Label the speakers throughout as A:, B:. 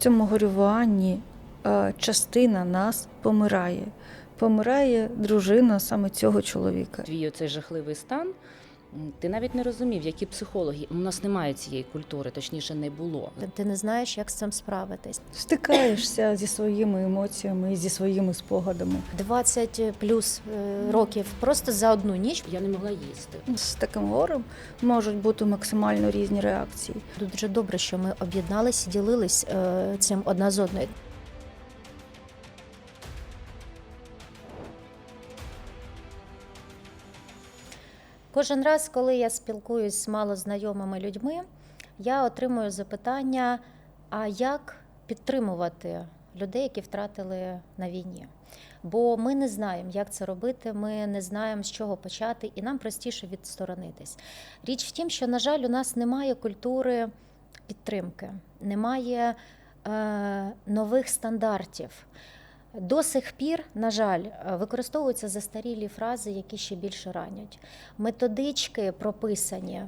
A: цьому горюванні е, частина нас помирає. Помирає дружина саме цього чоловіка.
B: Твій оцей жахливий стан. Ти навіть не розумів, які психологи. У нас немає цієї культури, точніше, не було.
C: Ти- Ти не знаєш, як з цим справитись.
A: Стикаєшся зі своїми емоціями і зі своїми спогадами.
C: 20 плюс е, років просто за одну ніч.
B: Я не могла їсти.
A: З таким горем можуть бути максимально різні реакції.
C: Дуже добре, що ми об'єднались і ділились е, цим одна з одною. Кожен раз, коли я спілкуюсь з малознайомими людьми, я отримую запитання: а як підтримувати людей, які втратили на війні? Бо ми не знаємо, як це робити, ми не знаємо, з чого почати, і нам простіше відсторонитись. Річ в тім, що, на жаль, у нас немає культури підтримки, немає е, нових стандартів. До сих пір, на жаль, е, використовуються застарілі фрази, які ще більше ранять. Методички прописані,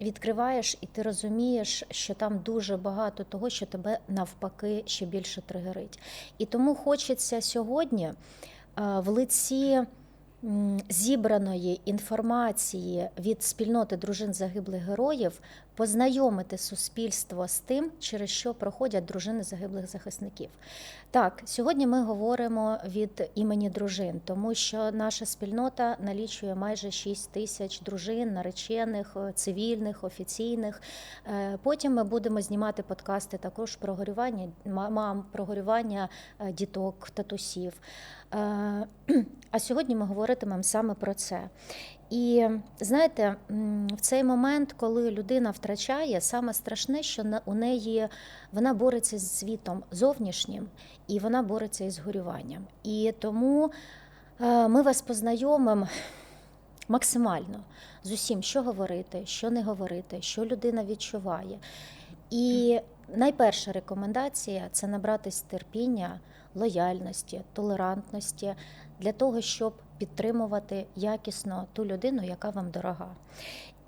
C: відкриваєш, і ти розумієш, що там дуже багато того, що тебе навпаки ще більше тригерить. І тому хочеться сьогодні е, в лиці зібраної інформації від спільноти дружин загиблих героїв познайомити суспільство з тим, через що проходять дружини загиблих захисників. Так, сьогодні ми говоримо від імені дружин, тому що наша спільнота налічує майже 6 тисяч дружин, наречених, е, цивільних, офіційних. Е, Потім ми будемо знімати подкасти також про горювання ма- мам, про горювання е, діток, татусів. А сьогодні ми говоритимемо саме про це. І знаєте, в цей момент, коли людина втрачає, саме страшне, що у неї вона бореться з світом зовнішнім і вона бореться із горюванням. І тому е, ми вас познайомимо максимально з усім, що говорити, що не говорити, що людина відчуває. І найперша рекомендація це набратись терпіння, лояльності, толерантності для того, щоб підтримувати якісно ту людину, яка вам дорога.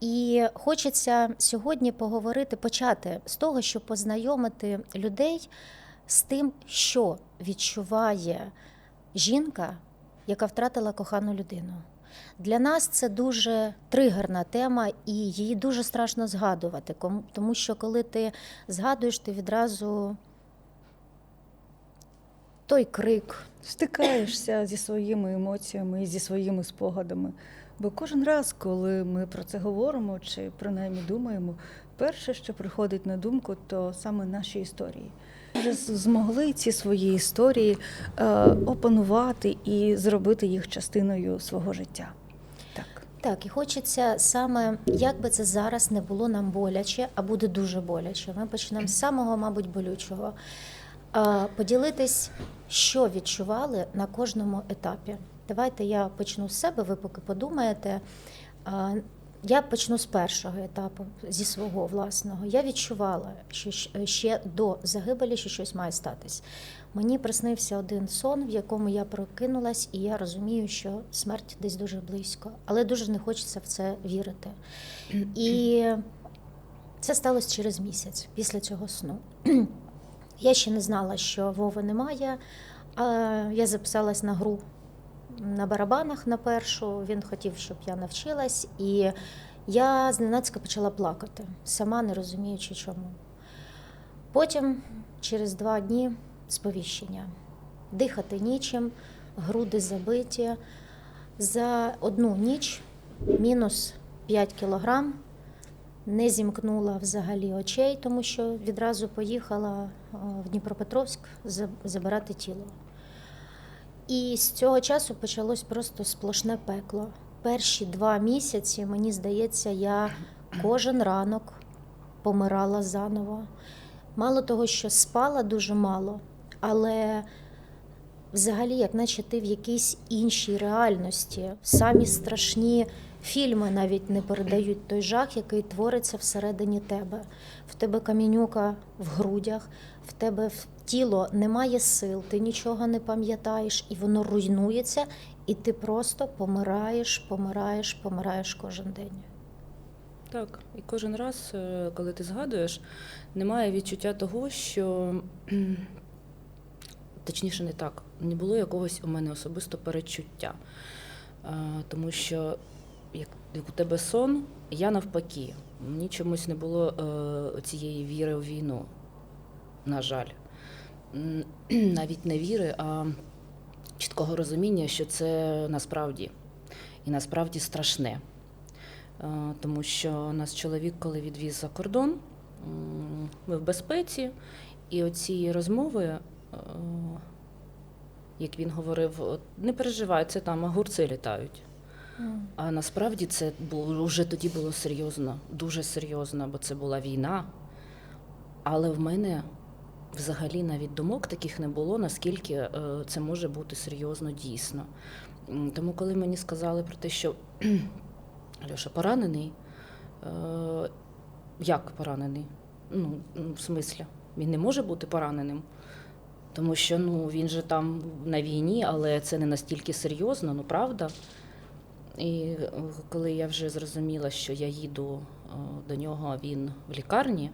C: І хочеться сьогодні поговорити, почати з того, щоб познайомити людей з тим, що відчуває жінка, яка втратила кохану людину. Для нас це дуже тригерна тема, і її дуже страшно згадувати, тому що коли ти згадуєш, ти відразу той крик,
A: Стикаєшся зі своїми емоціями і зі своїми спогадами. Бо кожен раз, коли ми про це говоримо чи принаймні думаємо, перше, що приходить на думку, то саме наші історії. Вже змогли ці свої історії е, опанувати і зробити їх частиною свого життя. Так.
C: Так, і хочеться саме, як би це зараз не було нам боляче, а буде дуже боляче. Ми почнемо з самого, мабуть, болючого. Поділитись, що відчували на кожному етапі. Давайте я почну з себе, ви поки подумаєте. Я почну з першого етапу, зі свого власного. Я відчувала, що ще до загибелі, що щось має статись. Мені приснився один сон, в якому я прокинулась, і я розумію, що смерть десь дуже близько, але дуже не хочеться в це вірити. І це сталося через місяць після цього сну. Я ще не знала, що Вови немає. Я записалась на гру на барабанах на першу. Він хотів, щоб я навчилась, і я зненацька почала плакати, сама не розуміючи чому. Потім, через два дні, сповіщення. Дихати нічим, груди забиті. За одну ніч мінус 5 кілограм. Не зімкнула взагалі очей, тому що відразу поїхала е, в Дніпропетровськ забирати тіло. І з цього часу почалось просто сплошне пекло. Перші два місяці, мені здається, я кожен ранок помирала заново. Мало того, що спала дуже мало, але взагалі, як наче ти в якійсь іншій реальності. Самі страшні фільми навіть не передають той жах, який твориться всередині тебе. В тебе камінюка в грудях, в тебе тіло немає сил, ти нічого не пам'ятаєш, і воно руйнується, і ти просто помираєш, помираєш, помираєш кожен день.
B: Так, і кожен раз, е, коли ти згадуєш, немає відчуття того, що точніше не так, не було якогось у мене особисто перечуття. Е, Тому що як, у тебе сон, я навпаки, мені чомусь не було е, цієї віри в війну, на жаль. Навіть не віри, а чіткого розуміння, що це насправді і насправді страшне. Е, Тому що нас чоловік, коли відвіз за кордон, ми в безпеці, і оці розмови, е, як він говорив, не переживай, це там огурці літають. А насправді це було вже тоді було серйозно, дуже серйозно, бо це була війна. Але в мене взагалі навіть думок таких не було, наскільки е, це може бути серйозно дійсно. Тому, коли мені сказали про те, що Льоша поранений, е, як поранений? Ну, ну, в смислі, він не може бути пораненим. Тому що ну, він же там на війні, але це не настільки серйозно, ну правда. І е, коли я вже зрозуміла, що я їду е, до нього, він в лікарні,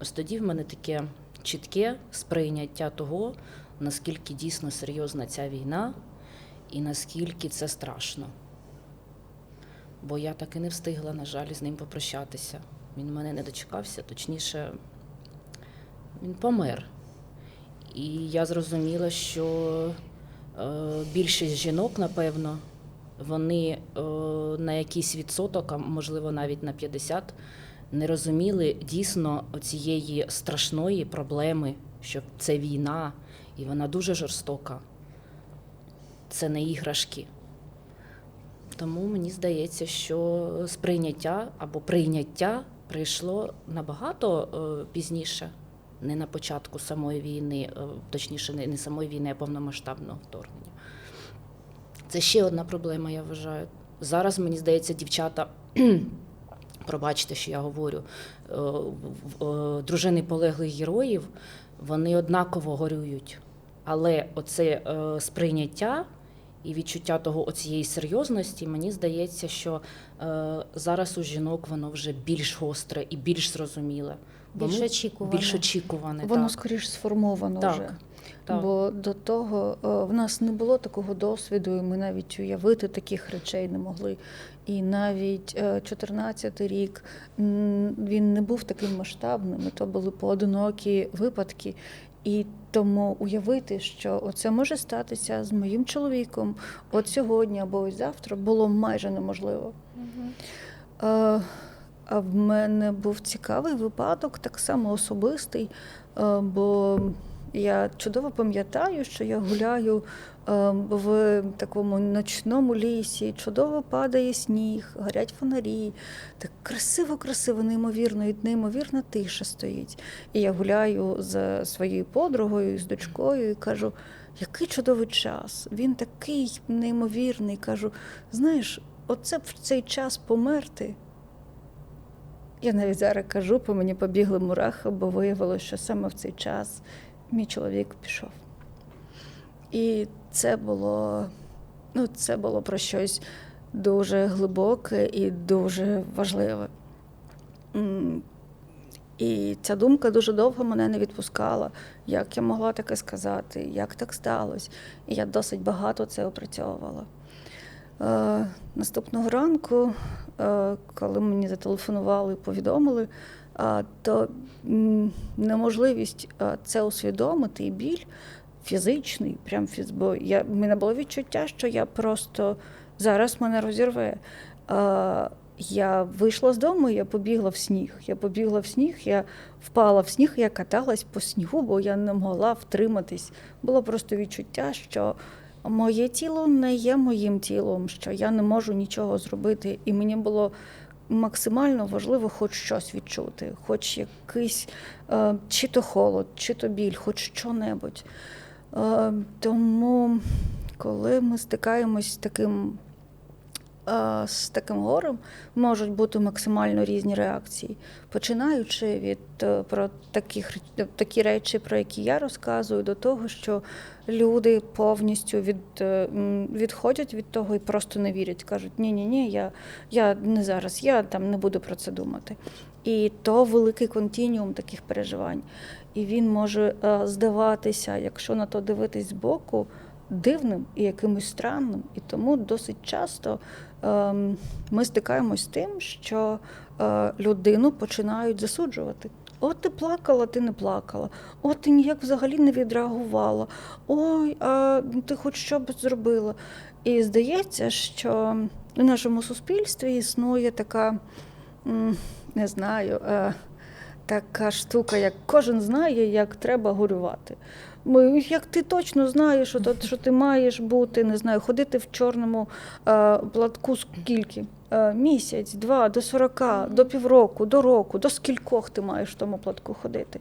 B: ось тоді в мене таке чітке сприйняття того, наскільки дійсно серйозна ця війна і наскільки це страшно. Бо я так і не встигла, на жаль, з ним попрощатися. Він мене не дочекався, точніше, він помер. І я зрозуміла, що е, більшість жінок, напевно, вони е, на якийсь відсоток, а можливо навіть на 50, не розуміли дійсно цієї страшної проблеми, що це війна, і вона дуже жорстока. Це не іграшки. Тому мені здається, що сприйняття або прийняття прийшло набагато е, пізніше, не на початку самої війни, е, точніше, не, не самої війни, а повномасштабного вторгнення. Це ще одна проблема, я вважаю. Зараз, мені здається, дівчата, пробачте, що я говорю, е, е, дружини полеглих героїв, вони однаково горюють. Але оце е, сприйняття і відчуття того оцієї серйозності, мені здається, що зараз у жінок воно вже більш гостре і більш зрозуміле.
C: Більш очікувано.
B: Більш очікуване.
A: Воно
B: так.
A: скоріш сформовано
B: Так,
A: вже.
B: Так.
A: Бо до того е, в нас не було такого досвіду, і ми навіть уявити таких речей не могли. І навіть 14 рік він не був таким масштабним, то були поодинокі випадки. І тому уявити, що це може статися з моїм чоловіком от сьогодні або ось завтра, було майже неможливо. Е, А в мене був цікавий випадок, так само особистий, е, бо я чудово пам'ятаю, що я гуляю е, в такому ночному лісі, чудово падає сніг, горять фонарі. Так красиво, красиво, неймовірно, і неймовірна тиша стоїть. І я гуляю з своєю подругою, з дочкою, і кажу, який чудовий час. Він такий неймовірний. Кажу, знаєш, оце в цей час померти. Я навіть зараз кажу, по мені побігли мурахи, бо виявилося, що саме в цей час мій чоловік пішов. І це було, ну, це було про щось дуже глибоке і дуже важливе. І ця думка дуже довго мене не відпускала, як я могла таке сказати, як так сталося. І я досить багато це опрацьовувала. Е, наступного ранку, е, коли мені зателефонували і повідомили, то неможливість це усвідомити і біль фізичний, прям фіз, бо я, мене було відчуття, що я просто зараз мене розірве. Я вийшла з дому, я побігла в сніг. Я побігла в сніг, я впала в сніг, я каталась по снігу, бо я не могла втриматись. Було просто відчуття, що моє тіло не є моїм тілом, що я не можу нічого зробити. І мені було максимально важливо хоч щось відчути, хоч якийсь е, чи то холод, чи то біль, хоч що-небудь. Е, тому, коли ми стикаємось з таким з таким горем можуть бути максимально різні реакції, починаючи від е, про таких такі речі, про які я розказую, до того, що люди повністю від, е, відходять від того і просто не вірять. кажуть, ні, ні, ні, я, я не зараз, я там не буду про це думати. І то великий континіум таких переживань. І він може е, здаватися, якщо на то дивитись збоку, дивним і якимось странним. І тому досить часто ми стикаємось з тим, що е, людину починають засуджувати. От ти плакала, ти не плакала. От ти ніяк взагалі не відреагувала. Ой, а ти хоч що б зробила. І здається, що в нашому суспільстві існує така, не знаю, е, така штука, як кожен знає, як треба горювати. Як ти точно знаєш, що, що ти маєш бути, не знаю, ходити в чорному е, платку скільки? Е, місяць, два, до 40, до півроку, до року, до скількох ти маєш в тому платку ходити.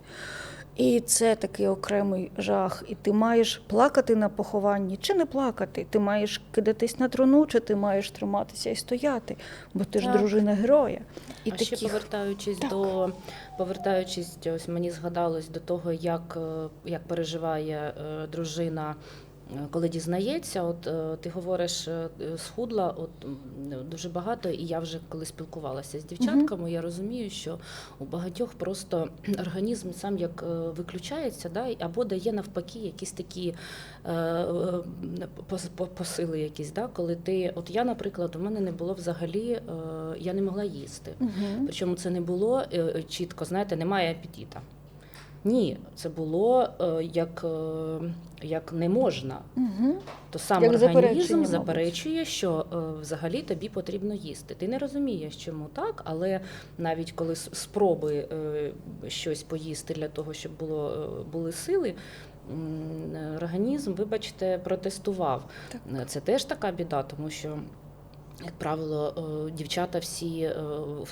A: І це такий окремий жах. І ти маєш плакати на похованні чи не плакати. Ти маєш кидатись на труну, чи ти маєш триматися і стояти, бо ти ж дружина героя. І
B: а ще повертаючись
A: Так.
B: до повертаючись, ось мені згадалось до того, як, е, як переживає е, дружина. Коли дізнається, от е, ти говориш, е, схудла от дуже багато, і я вже коли спілкувалася з дівчатками, я розумію, що у багатьох просто організм сам як е, виключається, да, або дає навпаки якісь такі пос- по- посили, якісь, да, коли ти, от я, наприклад, у мене не було взагалі, я не могла їсти.
A: Мгм.
B: Причому це не було чітко, знаєте, немає апетита. Ні, це було е, як, е, як не можна.
A: Мгм.
B: То сам
A: Як
B: організм
A: заперечення, мабуть.
B: заперечує, що е, взагалі тобі потрібно їсти. Ти не розумієш, чому так, але навіть коли спроби щось поїсти для того, щоб було, були сили. Організм, вибачте, протестував.
A: Так.
B: Це теж така біда, тому що, як правило, дівчата всі,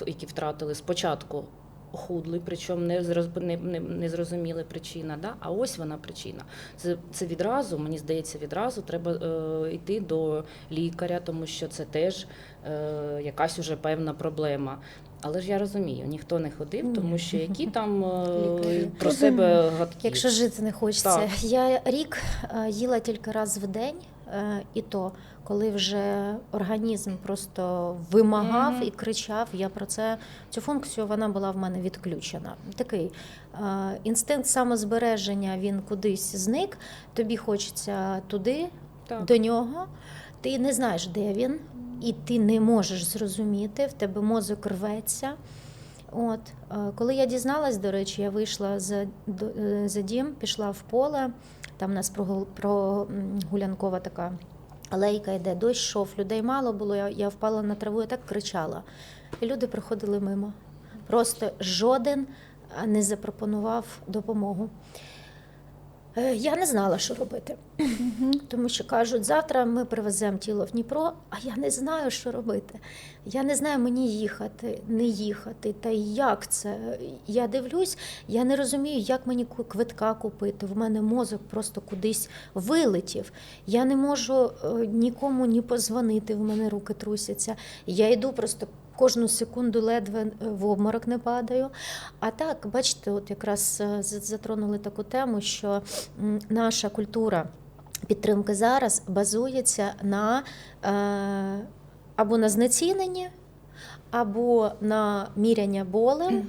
B: які втратили спочатку. Худли, причому не, не, не, не зрозуміли причина. Да? А ось вона причина. Це, це відразу, мені здається, відразу треба е, йти до лікаря, тому що це теж е, якась уже певна проблема. Але ж я розумію, ніхто не ходив, тому що які там е, про себе гадки.
C: Якщо жити не хочеться.
B: Так.
C: Я рік е, їла тільки раз в день, е, і то, коли вже організм просто вимагав
B: Мгм.
C: і кричав, я про це цю функцію вона була в мене відключена. Такий е, інстинкт самозбереження він кудись зник. Тобі хочеться туди,
B: Так.
C: до нього. Ти не знаєш, де він, і ти не можеш зрозуміти, в тебе мозок рветься. От, е, коли я дізналась, до речі, я вийшла за, е, за дім, пішла в поле. Там у нас прогул- прогулянкова така алейка йде, дощ шов, людей мало було. Я, я впала на траву і так кричала. І люди приходили мимо. Просто жоден не запропонував допомогу. Е, Я не знала, що робити. Тому що кажуть, завтра ми привеземо тіло в Дніпро, а я не знаю, що робити. Я не знаю, мені їхати, не їхати. Та як це? Я дивлюсь, я не розумію, як мені квитка купити. В мене мозок просто кудись вилетів. Я не можу е, нікому ні позвонити, в мене руки трусяться. Я йду просто. Кожну секунду ледве е, в обморок не падаю. А так, бачите, от якраз е, затронули таку тему, що наша культура підтримки зараз базується на е, або на знеціненні, або на міряння болем,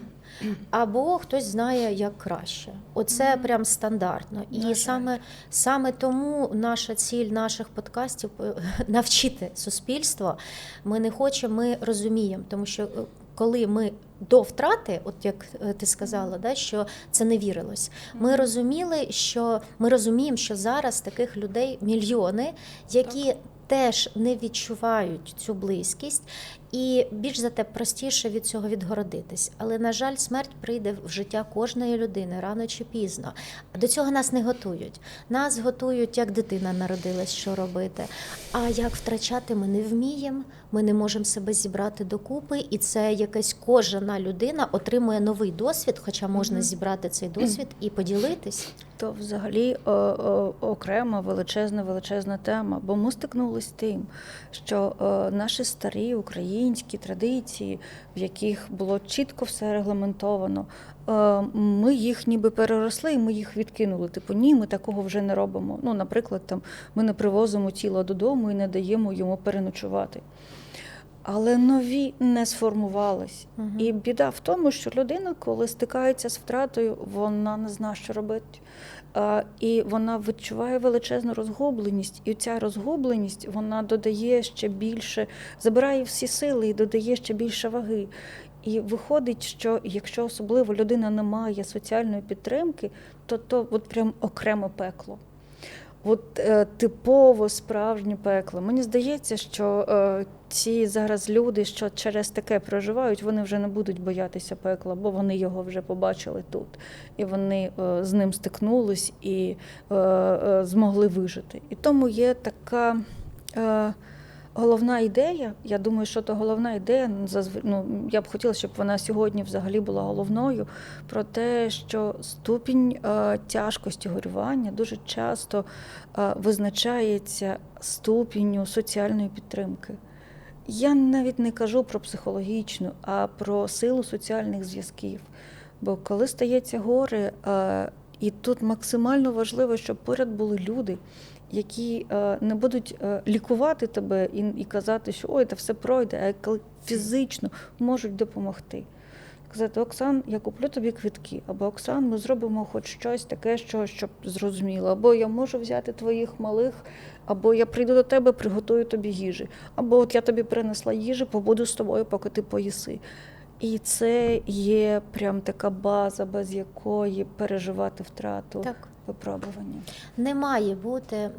C: або хтось знає як краще. Оце прям стандартно. І
A: жаль.
C: саме, саме тому наша ціль наших подкастів е, навчити суспільство. Ми не хочемо, ми розуміємо, тому що. е, Коли ми до втрати, от як е, ти сказала, да, що це не вірилось. Ми розуміли, що ми розуміємо, що зараз таких людей мільйони, які теж не відчувають цю близькість, і більш за те простіше від цього відгородитись. Але на жаль, смерть прийде в життя кожної людини рано чи пізно. До цього нас не готують. Нас готують, як дитина народилась, що робити. А як втрачати, ми не вміємо. Ми не можемо себе зібрати докупи, і це якась кожна людина отримує новий досвід, хоча можна
A: Мгм.
C: зібрати цей досвід і поділитись.
A: То взагалі о, о, окрема величезна величезна тема, бо ми стикнулися з тим, що е, наші старі українські традиції, в яких було чітко все регламентовано, е, ми їх ніби переросли, і ми їх відкинули. Типу, ні, ми такого вже не робимо. Ну, наприклад, там ми не привозимо тіло додому і не даємо йому переночувати. Але нові не сформувались.
C: Мгм.
A: І біда в тому, що людина, коли стикається з втратою, вона не знає, що робити. І вона відчуває величезну розгубленість, і ця розгубленість вона додає ще більше, забирає всі сили і додає ще більше ваги. І виходить, що якщо особливо людина не має соціальної підтримки, то то от прям окреме пекло. От е, типово справжнє пекло. Мені здається, що е, ці зараз люди, що через таке проживають, вони вже не будуть боятися пекла, бо вони його вже побачили тут. І вони е, з ним стикнулись і е, е, змогли вижити. І тому є така. Е, Головна ідея, я думаю, що то головна ідея, ну, я б хотіла, щоб вона сьогодні взагалі була головною, про те, що ступінь е, тяжкості горювання дуже часто е, визначається ступінню соціальної підтримки. Я навіть не кажу про психологічну, а про силу соціальних зв'язків. Бо коли стається горе, е, і тут максимально важливо, щоб поряд були люди, які е, не будуть е, лікувати тебе і, і казати, що ой, це все пройде, а коли фізично можуть допомогти. Казати, Оксан, я куплю тобі квитки, або Оксан, ми зробимо хоч щось таке, що, щоб зрозуміло, або я можу взяти твоїх малих, або я прийду до тебе, приготую тобі їжі, або от я тобі принесла їжі, побуду з тобою, поки ти поїси. І це є прям така база, без якої переживати втрату
C: Так.
A: Випробування.
C: Не має бути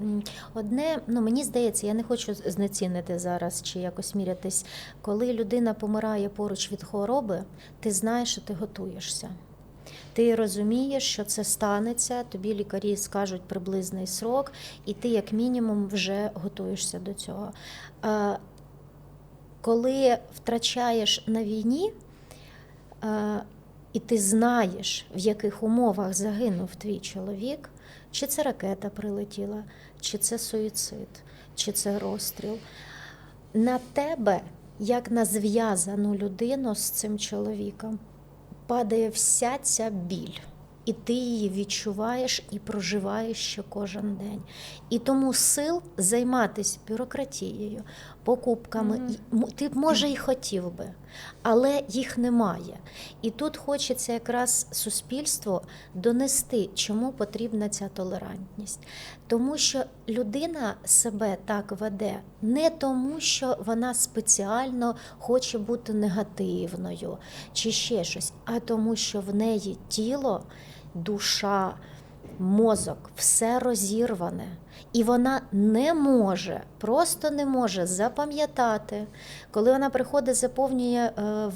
C: одне, ну мені здається, я не хочу знецінити зараз чи якось мірятись. Коли людина помирає поруч від хвороби, ти знаєш, що ти готуєшся. Ти розумієш, що це станеться, тобі лікарі скажуть приблизний срок, і ти, як мінімум, вже готуєшся до цього. Коли втрачаєш на війні, а, і ти знаєш, в яких умовах загинув твій чоловік, чи це ракета прилетіла, чи це суїцид, чи це розстріл. На тебе, як на зв'язану людину з цим чоловіком, падає вся ця біль. І ти її відчуваєш і проживаєш ще кожен день. І тому сил займатися бюрократією, покупками, і- ти може і хотів би, але їх немає. І тут хочеться якраз суспільству донести, чому потрібна ця толерантність. Тому що людина себе так веде не тому, що вона спеціально хоче бути негативною чи ще щось, а тому, що в неї тіло, душа, мозок, все розірване. І вона не може, просто не може запам'ятати. Коли вона приходить, заповнює е,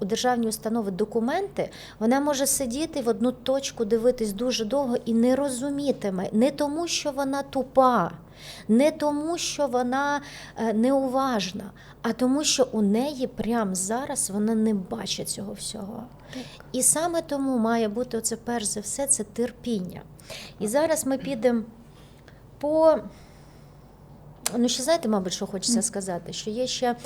C: у державні установи документи, вона може сидіти в одну точку, дивитись дуже довго і не розумітиме. Не тому, що вона тупа, не тому, що вона е, неуважна, а тому, що у неї прямо зараз вона не бачить цього всього. І саме тому має бути оце перш за все це терпіння. І зараз ми підемо по. Ну, ще знаєте, мабуть, що хочеться сказати, що є ще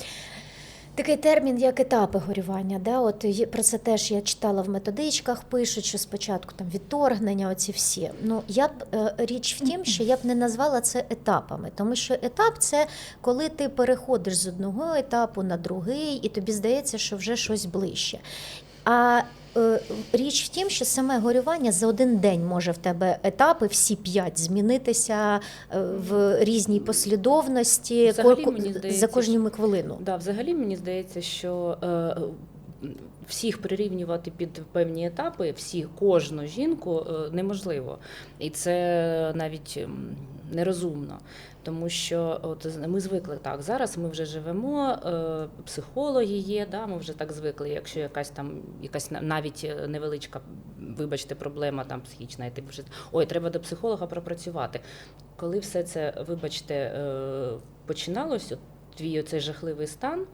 C: такий термін, як етапи горювання. Да? От про це теж я читала в методичках, пишуть, що спочатку там відторгнення, оці всі. Ну, я б е, річ в тім, що я б не назвала це етапами, тому що етап це коли ти переходиш з одного етапу на другий, і тобі здається, що вже щось ближче. А е, річ в тім, що саме горювання за один день може в тебе етапи, всі п'ять змінитися е, в різній послідовності
B: Взагалі, мені
C: за
B: здається,
C: кожну хвилину.
B: Да, взагалі мені здається, що е, всіх прирівнювати під певні етапи, всіх, кожну жінку е, неможливо. І це навіть нерозумно. Тому що от ми звикли так. Зараз ми вже живемо, е, психологи є, да, ми вже так звикли. Якщо якась там якась на- навіть е, невеличка, вибачте, проблема там психічна, і ти вже ой, треба до психолога пропрацювати. Коли все це, вибачте, е, починалось, от твій оцей жахливий стан.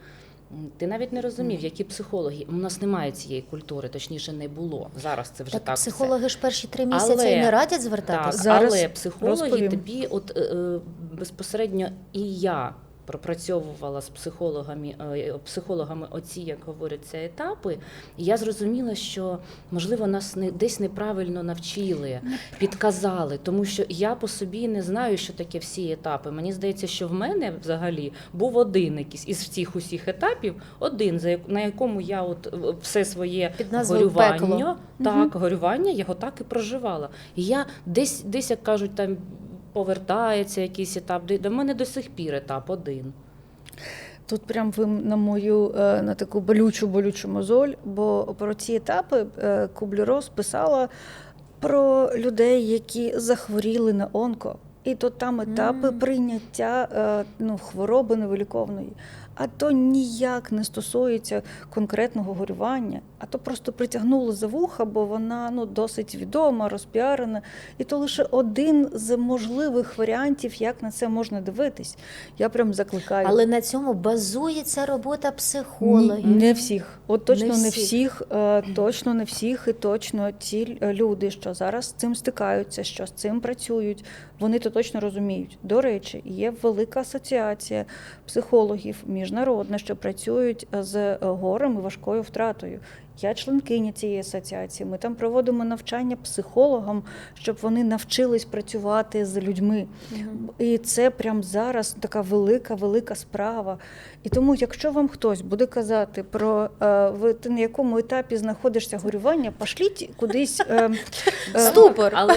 B: Ти навіть не розумів, які психологи. У нас немає цієї культури, точніше не було. Зараз це вже
C: Так,
B: так. все.
C: психологи ж перші три місяці
B: Але-
C: і не радять
B: Так,
C: звертатися.
A: Зараз
B: але психологи
A: розповім.
B: тобі, от е, е, безпосередньо і я пропрацьовувала з психологами, е, психологами оці, як говоряться, етапи. І я зрозуміла, що можливо нас не десь неправильно навчили, підказали, тому що я по собі не знаю, що таке всі етапи. Мені здається, що в мене взагалі був один якийсь із цих усіх етапів, один на якому я от е, все своє
C: Під
B: горювання,
C: «Пекло».
B: так, горювання, я його так і проживала. І я десь, десь як кажуть, там повертається якийсь етап. До- мене до сих пір етап один.
A: Тут прям ви на мою е, на таку болючу болючу мозоль, бо про ці етапи е, Кублі-Рос писала про людей, які захворіли на онко. І то там етапи
C: mm.
A: прийняття е, ну, хвороби невиліковної. А то ніяк не стосується конкретного горювання, а то просто притягнуло за вуха, бо вона ну, досить відома, розпіарена. І то лише один з можливих варіантів, як на це можна дивитись. Я прям закликаю.
C: Але на цьому базується робота
A: Ні,
C: психологів.
A: не всіх. От точно
C: Не
A: не
C: всіх.
A: всіх, е, точно не всіх, і точно ті е, люди, що зараз з цим стикаються, що з цим працюють, вони то точно розуміють. До речі, є велика асоціація психологів міжнародна, що працюють з е, горем і важкою втратою. Я членкиня цієї асоціації. Ми там проводимо навчання психологам, щоб вони навчились працювати з людьми.
C: Мгм.
A: І це прямо зараз така велика, велика справа. І тому, якщо вам хтось буде казати про е, ви ти на якому етапі знаходишся горювання, пошліть кудись. Е, е,
C: Ступор.
B: Але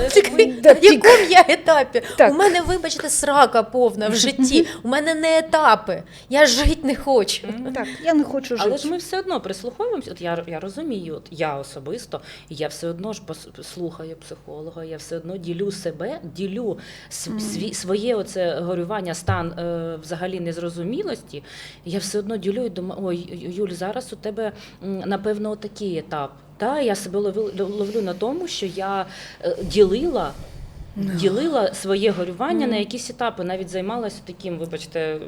C: на якому я етапі?
A: Так.
C: У мене, вибачте, срака повна в житті. У мене не етапи. Я жити не хочу.
A: Так, я не хочу жити.
B: Але ж ми все одно прислуховуємося. От я, я розумію, от я особисто, я все одно ж слухаю психолога, я все одно ділю себе, ділю св- сві, своє оце горювання, стан е, взагалі незрозумілості. Я все одно ділю і думаю, ой, Юль, зараз у тебе напевно такий етап. Та я себе ловлю, ловлю на тому, що я е, ділила. Ділила своє горювання на якісь етапи, навіть займалася таким, вибачте,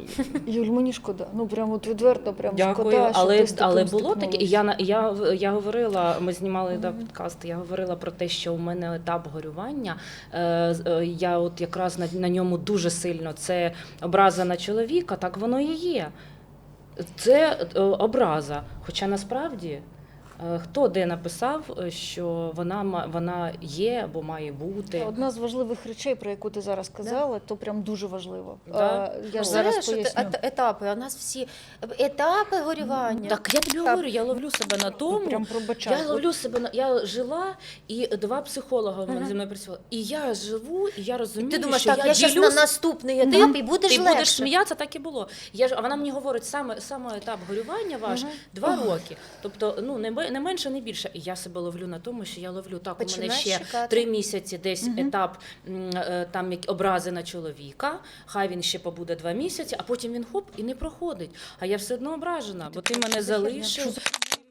A: Юль, мені шкода. Ну прям от відверто, прям
B: Дякую,
A: шкода, що
B: але,
A: ти з таким
B: але було таке. Я я, я говорила, ми знімали да, подкаст. Я говорила про те, що у мене етап горювання. Е, з- е, я от якраз на, на ньому дуже сильно це образа на чоловіка, так воно і є. Це е, образа. Хоча насправді. Е, Хто де написав, е, що вона ма- вона є або має бути?
A: Одна з важливих речей, про яку ти зараз сказала, то прям дуже важливо.
B: Да?
A: Е, Я ж
B: Ну,
A: зараз поясню.
C: етапи. У нас всі етапи горювання.
B: Так я тобі
A: Так.
B: говорю, я ловлю себе на тому.
A: Прям пробачаю.
B: Я ловлю себе на я жила, і два психолога в мене зі мною працювали. І я живу, і я розумію,
C: Ти думаєш,
B: що
C: так,
B: я,
C: я зараз на наступний етап і будеш
B: ти
C: легше.
B: будеш сміятися, так і було. Я ж, а вона мені говорить, саме, саме етап горювання ваш
C: Мгм.
B: два роки. Тобто, ну не, не менше, не більше. І я себе ловлю на тому, що я ловлю так. у мене ще
C: шукати.
B: три місяці, десь
A: угу.
B: етап е, там як образи на чоловіка. Хай він ще побуде два місяці, а потім він хоп і не проходить. А я все одно ображена, бо ти мене залишив.
A: Що за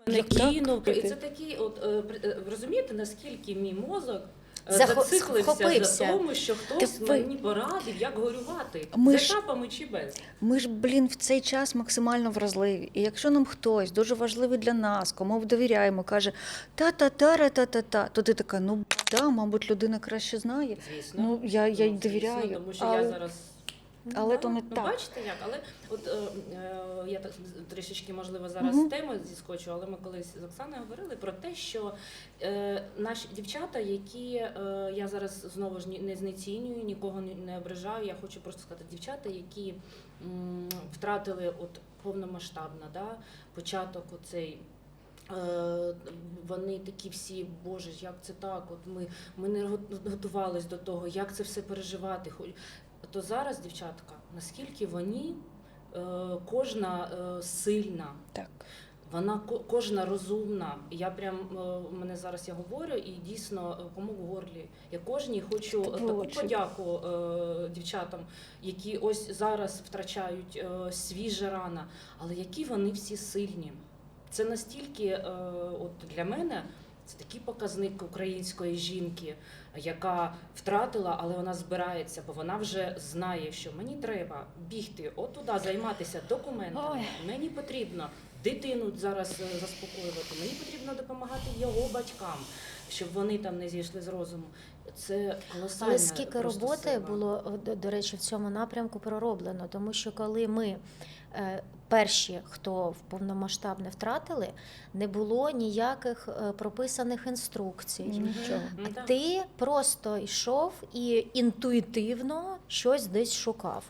B: Не
A: Як так?
B: кинув. І це такий, от е, е, розумієте, наскільки мій мозок
C: Захо-
B: зациклився
C: схопився.
B: за тому, що хтось
A: Ти ви-
B: мені порадив, як горювати.
A: Ми
B: з
A: ж-
B: чи без.
A: Ми ж, блін, в цей час максимально вразливі. І якщо нам хтось дуже важливий для нас, кому довіряємо, каже та-та-та-ра-та-та-та, то ти така, ну да, мабуть, людина краще знає.
B: Звісно.
A: Ну, я, я й
B: Ну, звісно,
A: довіряю.
B: Тому що
A: а...
B: я зараз.
A: Але
B: Да,
A: то не
B: ну,
A: так.
B: Бачите як, але от е, е, я так трішечки можливо зараз з теми зіскочу, але ми колись з Оксаною говорили про те, що е, наші дівчата, які е, я зараз знову ж не знецінюю, нікого не, ображаю. Я хочу просто сказати, дівчата, які м, втратили от повномасштабно, да, початок оцей. Вони такі всі, боже, як це так? От ми, ми не го- готувались до того, як це все переживати. То зараз, дівчатка, наскільки вони, е, кожна е, сильна,
A: Так.
B: Вона ко- кожна розумна. Я прям е, мене зараз я говорю і дійсно комок в горлі. Я кожній хочу таку подяку дівчатам, які ось зараз втрачають свіже рана, але які вони всі сильні. Це настільки, от для мене, це такий показник української жінки, яка втратила, але вона збирається, бо вона вже знає, що мені треба бігти отуди, займатися документами.
C: Ой.
B: Мені потрібно дитину зараз е, заспокоювати. Мені потрібно допомагати його батькам, щоб вони там не зійшли з розуму. Це колосальна
C: Але скільки роботи
B: сила.
C: було до, речі в цьому напрямку пророблено, тому що коли ми перші, хто в повномасштабне втратили, не було ніяких е, прописаних інструкцій.
A: Нічого.
B: Ну.
C: Ти просто йшов і інтуїтивно щось десь шукав.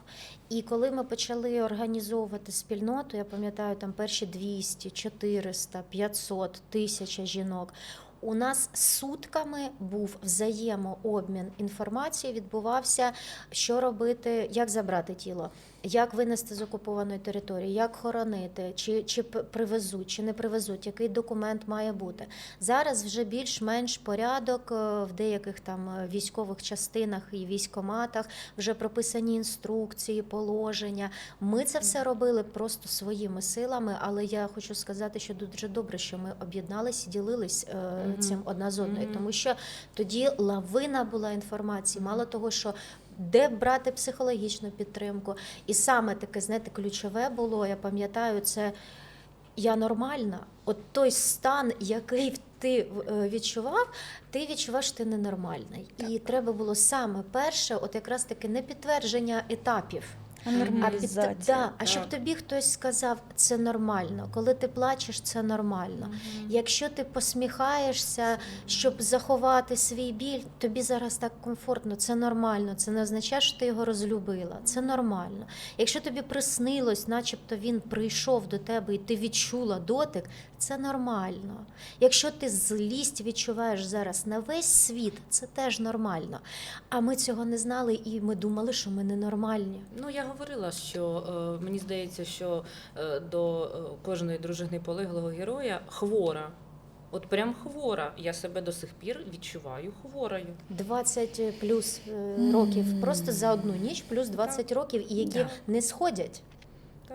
C: І коли ми почали організовувати спільноту, я пам'ятаю, там перші 200, 400, 500, 1000 жінок. У нас сутками був взаємообмін інформації, відбувався, що робити, як забрати тіло, як винести з окупованої території, як хоронити, чи, чи привезуть, чи не привезуть, який документ має бути. Зараз вже більш-менш порядок е, в деяких там е, військових частинах і військоматах вже прописані інструкції, положення. Ми це все робили просто своїми силами, але я хочу сказати, що дуже добре, що ми об'єднались і ділились е, цим одна з одною, тому що тоді лавина була інформації, мало того, що. Де брати психологічну підтримку, і саме таке, знаєте, ключове було. Я пам'ятаю, це я нормальна. От той стан, який ти е, відчував, ти відчуваєш, що ти ненормальний. І треба було саме перше, от якраз таке не підтвердження етапів.
A: А
C: А, під,
A: нормалізація.
C: да, а щоб тобі хтось сказав, це нормально. Коли ти плачеш, це нормально.
B: Мгм.
C: Якщо ти посміхаєшся, щоб заховати свій біль, тобі зараз так комфортно, це нормально. Це не означає, що ти його розлюбила. Це нормально. Якщо тобі приснилось, начебто він прийшов до тебе і ти відчула дотик, це нормально. Якщо ти злість відчуваєш зараз на весь світ, це теж нормально. А ми цього не знали, і ми думали, що ми ненормальні.
B: Ну, я говорила, що е, мені здається, що е, до е, кожної дружини полеглого героя хвора. От прям хвора. Я себе до сих пір відчуваю хворою.
C: 20 плюс років просто за одну ніч, плюс 20 років, і які
B: Да.
C: не сходять.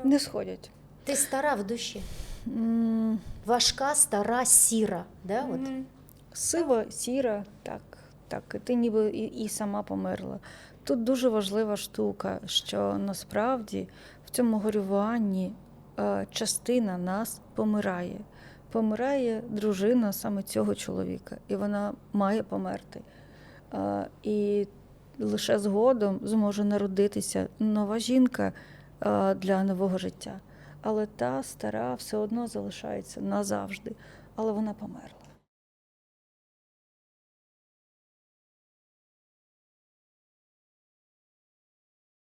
A: Не сходять.
C: Ти стара в душі,
A: М,
C: важка, стара, сіра. Да? От.
B: Мгм.
A: Сива, сіра, так, так, ти ніби і, і сама померла. Тут дуже важлива штука, що насправді в цьому горюванні е, частина нас помирає. Помирає дружина саме цього чоловіка, і вона має померти. Е, і лише згодом зможе народитися нова жінка е, для нового життя. Але та стара все одно залишається назавжди, але вона померла.